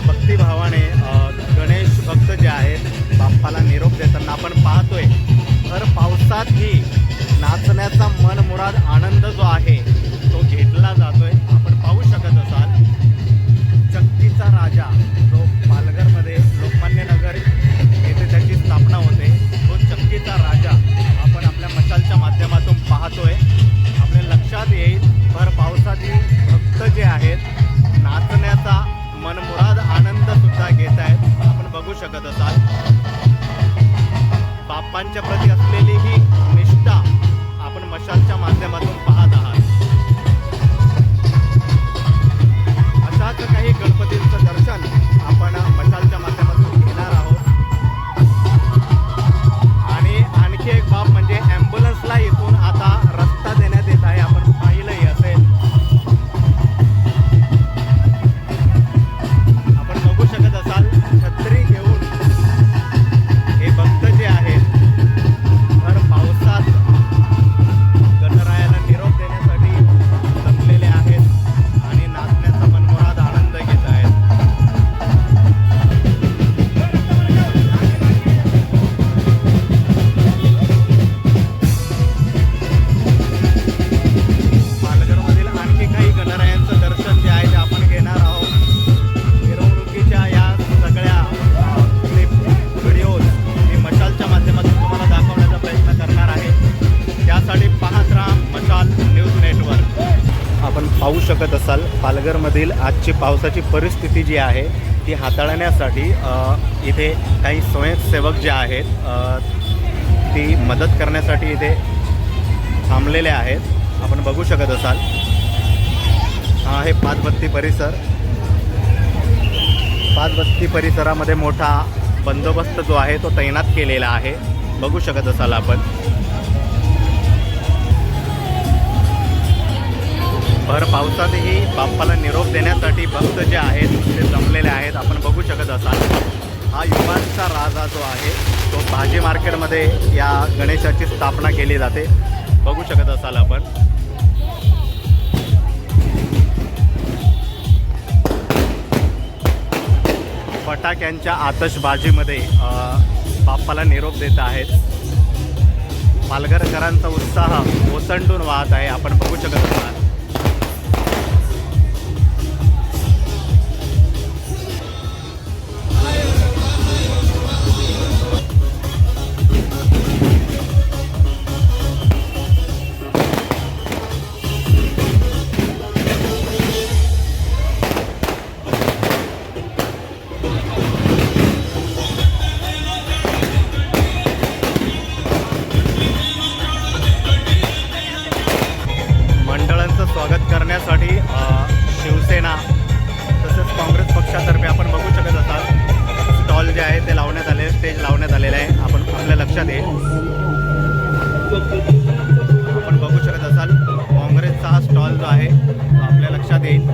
आपल्या भक्तिभावाने गणेश भक्त जे आहेत बाप्पाला निरोप देताना आपण पाहतोय. तर पावसातही नाचण्याचा मनमुराद आनंद जो आहे तो घेतला जातोय. शकत असाल. बाप्पांच्या प्रती पाहू शकत असाल पालघरमधील आजची पावसाची परिस्थिती जी आहे ती हाताळण्यासाठी इथे काही स्वयंसेवक जे आहेत ती मदत करण्यासाठी इथे थांबलेले आहेत. आपण बघू शकत असाल. हा आहे पाचबत्ती परिसर. पाचबत्ती परिसरामध्ये मोठा बंदोबस्त जो आहे तो तैनात केलेला आहे. बघू शकत असाल आपण. तर पावसातही बाप्पाला निरोप देण्यासाठी भक्त जे आहेत ते जमलेले आहेत. आपण बघू शकत असाल हा युवांचा राजा जो आहे तो भाजी मार्केटमध्ये या गणेशाची स्थापना केली जाते. बघू शकत असाल आपण. फटाक्यांच्या आतषबाजीमध्ये बाप्पाला निरोप देत आहेत. पालघरकरांचा उत्साह ओसंडून वाहत आहे आपण बघू शकत असाल. लक्षात येईल. आपण बघू शकत असाल काँग्रेसचा हा स्टॉल जो आहे आपल्या लक्षात येईल.